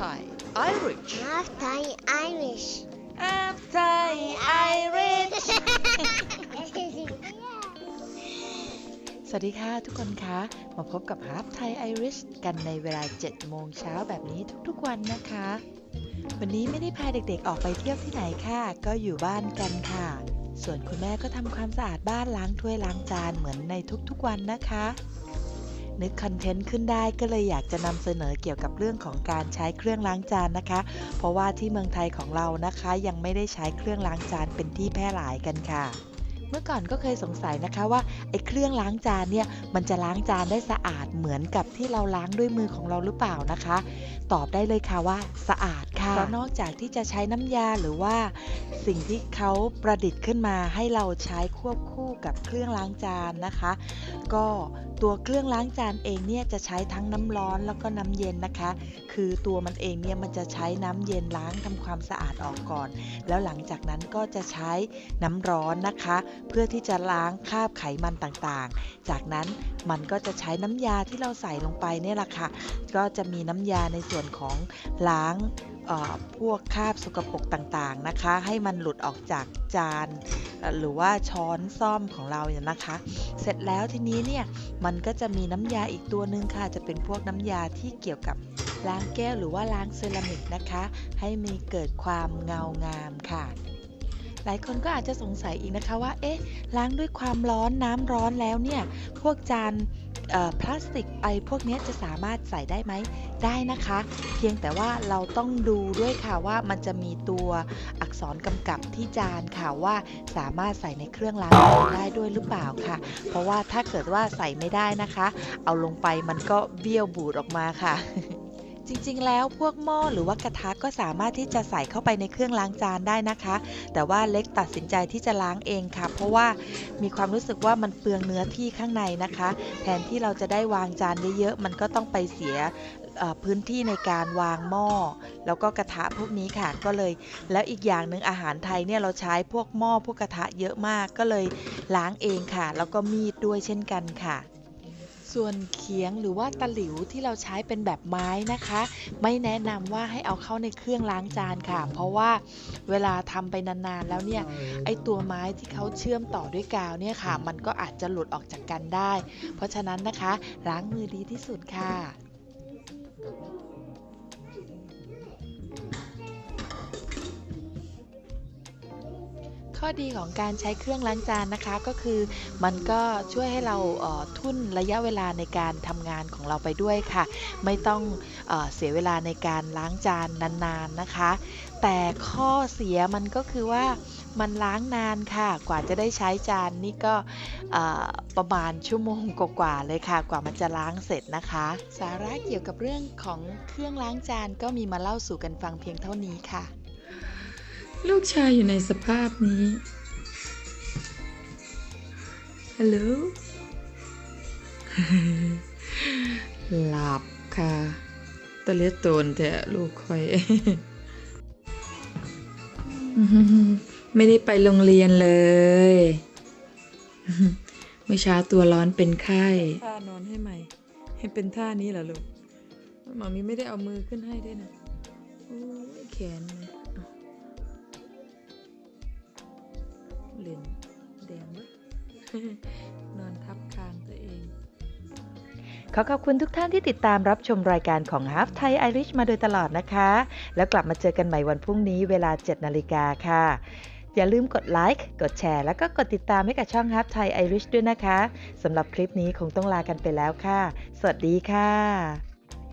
Thai Irish Half Thai Irish. Half Thai Irish สวัสดีค่ะทุกคนคะ มาพบกับ Half Thai Irish กันในเวลา 7 โมงเช้าแบบนี้ทุกๆวันนะคะ วันนี้ไม่ได้พาเด็กๆออกไปเที่ยวที่ไหนค่ะ ก็อยู่บ้านกันค่ะ ส่วนคุณแม่ก็ทำความสะอาดบ้านล้างถ้วยล้างจานเหมือนในทุกๆวันนะคะ นึกคอนเทนต์ขึ้นได้ก็เลยอยากจะนำเสนอเกี่ยวกับเรื่องของการใช้เครื่องล้างจานนะคะ เพราะว่าที่เมืองไทยของเรานะคะ ยังไม่ได้ใช้เครื่องล้างจานเป็นที่แพร่หลายกันค่ะเมื่อก่อนก็เคยสงสัยนะคะว่าไอ้เครื่องล้างจานเนี่ยมันจะล้างจานได้สะอาดเหมือนกับที่เราล้างด้วยมือของเราหรือเปล่านะคะ ตอบได้เลยค่ะว่าสะอาด เพราะนอกจากที่จะใช้น้ำยาหรือว่า สิ่งที่เขาประดิษฐ์ขึ้นมาให้เราใช้ควบคู่กับเครื่องล้างจานนะคะ ก็ตัวเครื่องล้างจานเองเนี่ยจะใช้ทั้งน้ำร้อนแล้วก็น้ำเย็นนะคะ คือตัวมันเองเนี่ยมันจะใช้น้ำเย็นล้างทำความสะอาดออกก่อน แล้วหลังจากนั้นก็จะใช้น้ำร้อนนะคะ เพื่อที่จะล้างคราบไขมันต่างๆ จากนั้นมันก็จะใช้น้ำยาที่เราใส่ลงไปเนี่ยแหละค่ะ ก็จะมีน้ำยาในส่วนของล้างพวกคราบสกปรกต่างๆนะคะ ให้มันหลุดออกจากจานหรือว่าช้อนซ่อมของเราเนี่ยนะคะ เสร็จแล้วทีนี้เนี่ยมันก็จะมีน้ำยาอีกตัวหนึ่งค่ะ จะเป็นพวกน้ำยาที่เกี่ยวกับล้างแก้วหรือว่าล้างเซรามิกนะคะ ให้มีเกิดความเงางามค่ะหลายคนก็อาจจะสงสัยอีกนะคะว่า เอ๊ะ ล้างด้วยความร้อนน้ำร้อนแล้วเนี่ย พวกจาน พลาสติกไอพวกนี้จะสามารถใส่ได้ไหมได้นะคะ เพียงแต่ว่าเราต้องดูด้วยค่ะว่ามันจะมีตัวอักษรกำกับที่จานค่ะว่าสามารถใส่ในเครื่องล้างจานได้ด้วยหรือเปล่าค่ะ เพราะว่าถ้าเกิดว่าใส่ไม่ได้นะคะ เอาลงไปมันก็เบี้ยวบูดออกมาค่ะ จริงๆ แล้วพวกหม้อหรือว่ากระทะก็สามารถที่จะใส่เข้าไปในเครื่องล้างจานได้นะคะ แต่ว่าเล็กตัดสินใจที่จะล้างเองค่ะ เพราะว่ามีความรู้สึกว่ามันเปลืองเนื้อที่ข้างในนะคะ แทนที่เราจะได้วางจานเยอะๆมันก็ต้องไปเสียพื้นที่ในการวางหม้อ แล้วก็กระทะพวกนี้ค่ะก็เลย แล้วอีกอย่างหนึ่งอาหารไทยเนี่ยเราใช้พวกหม้อพวกกระทะเยอะมากก็เลยล้างเองค่ะ แล้วก็มีดด้วยเช่นกันค่ะ ส่วนเขียงหรือว่าตะหลิวที่เราใช้เป็นแบบไม้นะคะ ไม่แนะนำว่าให้เอาเข้าในเครื่องล้างจานค่ะ เพราะว่าเวลาทำไปนานๆแล้วเนี่ยไอตัวไม้ที่เขาเชื่อมต่อด้วยกาวเนี่ยค่ะ มันก็อาจจะหลุดออกจากกันได้ เพราะฉะนั้นนะคะล้างมือดีที่สุดค่ะ ข้อดีของการใช้เครื่องล้างจานนะคะก็คือ มันก็ช่วยให้เราเทุ่นระยะเวลาในการทำงานของเราไปด้วยค่ะ ไม่ต้องเออเสียเวลาในการล้างจานนานๆนะคะ แต่ข้อเสียมันก็คือว่ามันล้างนานค่ะ กว่าจะได้ใช้จานนี่ก็ประมาณชั่วโมงกว่าๆเลยค่ะ กว่ามันจะล้างเสร็จนะคะ สาระเกี่ยวกับเรื่องของเครื่องล้างจานก็มีมาเล่าสู่กันฟังเพียงเท่านี้ค่ะ ลูกชายอยู่ในสภาพนี้ ฮัลโหล หลับค่ะ ตะเลียโตนแต่ลูกคอย ไม่ได้ไปโรงเรียนเลยเมื่อเช้าตัวร้อนเป็นไข้ท่านอนให้ใหม่ ให้เป็นท่านี้เหรอลูกหมามีไม่ได้เอามือขึ้นให้ด้วยนะโอ้ยแขน เลยเอาเหรียญแดงวะนอนทับคางตัวเอง ขอขอบคุณทุกท่านที่ติดตามรับชมรายการของ Half Thai Irish มาโดยตลอดนะคะ แล้วกลับมาเจอกันใหม่วันพรุ่งนี้เวลา 7 นาฬิกาค่ะ อย่าลืมกดไลค์ กดแชร์ แล้วก็กดติดตามให้กับช่อง Half Thai Irish ด้วยนะคะสำหรับคลิปนี้คงต้องลากันไปแล้วค่ะ สวัสดีค่ะ